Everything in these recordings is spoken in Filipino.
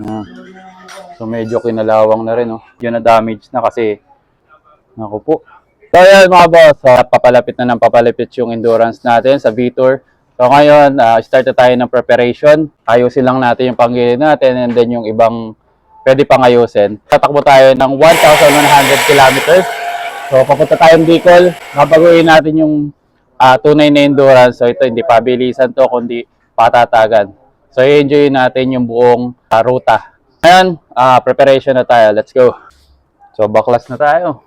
Ah. So medyo kinalawang na rin, no? Yun na damage na kasi, naku po. So ayan mga boss, ah, papalapit na ng papalapit yung endurance natin sa V-Tour. So ngayon, ah, start na tayo ng preparation. Ayusin lang natin yung panggilid natin and then yung ibang pwede pang ayusin. Tatakbo tayo ng 1,100 kilometers. So papunta tayong Bicol, babaguhin natin yung ah, tunay na endurance. So ito, hindi pabilisan to, kundi patatagan. So i-enjoy natin yung buong ah, ruta. Ngayon, ah, preparation na tayo. Let's go. So baklas na tayo.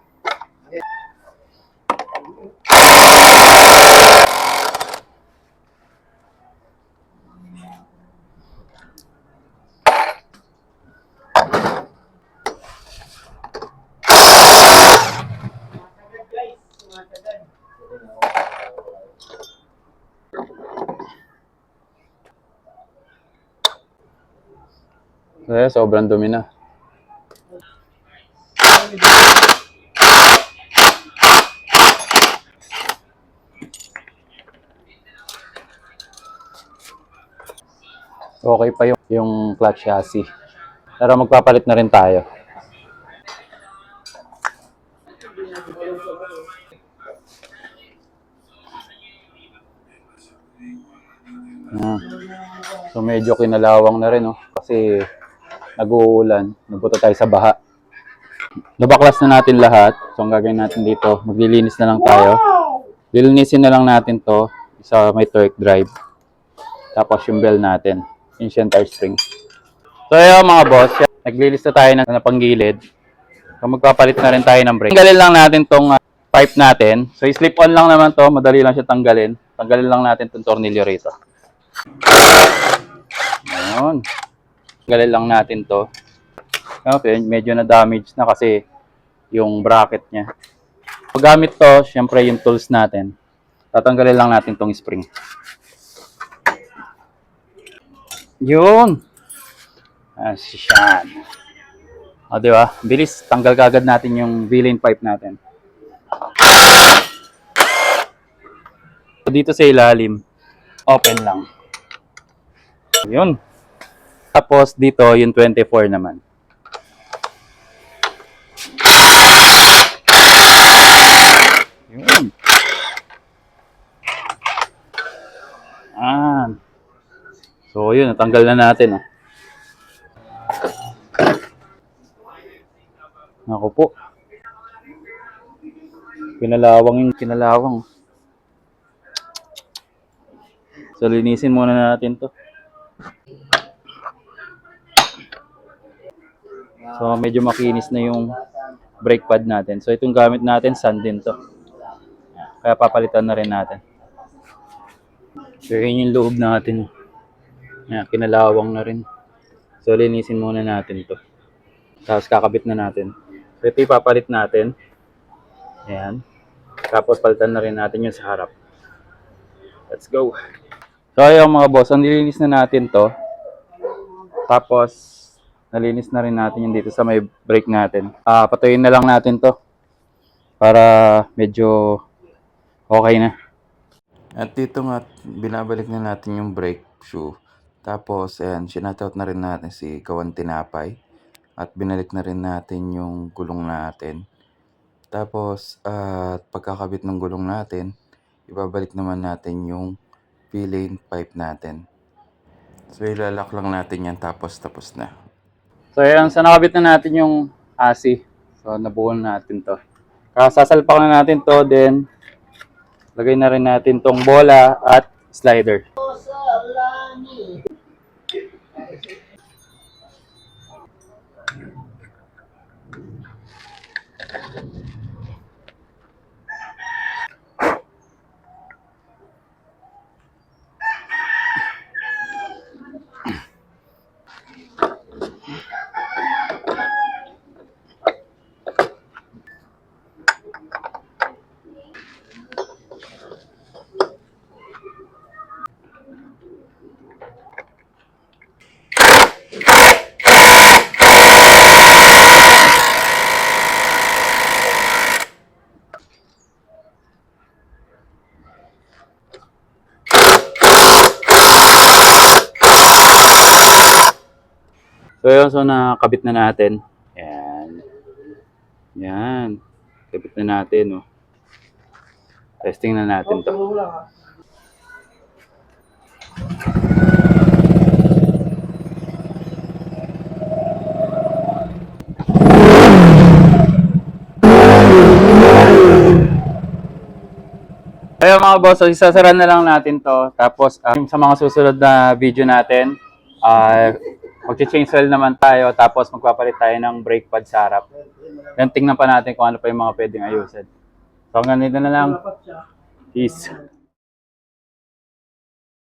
Eh, sobrang dumi na. Okay pa yung, yung clutch chassis. Pero magpapalit na rin tayo. Ah. So medyo kinalawang na rin, no? Kasi nag-uulan. Nabuto tayo sa baha. Nabaklas na natin lahat. So ang gagawin natin dito, maglilinis na lang tayo. Lilinisin na lang natin to sa may torque drive. Tapos yung bell natin, yung center spring. So ayun mga boss, naglilis na tayo ng napanggilid. So magpapalit na rin tayo ng brake. Tanggalin lang natin tong ah, pipe natin. So slip on lang naman to, madali lang siya tanggalin. Tanggalin lang natin tong tornilyo rito. Ayun. Tanggalin lang natin to. Okay, medyo na damage na kasi yung bracket niya. Pag gamit to, syempre yung tools natin. Tatanggalin lang natin tong spring. Yun. Asyan. O, di ba? Bilis, tanggal kagad natin yung V-lane pipe natin. Dito sa ilalim, open lang. Yun. Tapos dito, yung 24 naman. Yun. Ah. So, yun, natanggal na natin. Oh. Ako po. Kinalawang yung kinalawang. So, linisin muna natin to. So, medyo makinis na yung brake pad natin. So, itong gamit natin, sand din to. Kaya papalitan na rin natin. So, yun yung loob natin. Yan, kinalawang na rin. So, linisin muna natin to. Tapos, kakabit na natin. So, ito ipapalit natin. Ayan. Tapos, palitan na rin natin yung sa harap. Let's go. So, ayun mga boss, ang nilinis na natin to. Tapos, nalinis na rin natin yung dito sa may brake natin. Ah, patuyin na lang natin to. Para medyo okay na. At dito nga, binabalik na natin yung brake shoe. Tapos, ayan, shinatout na rin natin si Kawan Tinapay. At binalik na rin natin yung gulong natin. Tapos, at pagkakabit ng gulong natin, ibabalik naman natin yung V-lane pipe natin. So, ilalak lang natin yan tapos tapos na. So ayan, so nakabit na natin yung ASI. So nabuo na natin to. Kasasalpak na natin to, then lagay na rin natin tong bola at slider. So yun, so nakabit na natin. Yan. Yan. Kabit na natin, oh. Testing na natin to. Ayun mga boss, so isasara na lang natin to. Tapos yung sa mga susunod na video natin, ah mag-change oil naman tayo. Tapos magpapalit tayo ng brake pad sa harap. Then tingnan pa natin kung ano pa yung mga pwedeng ayusin. So hanggang dito na lang. Peace.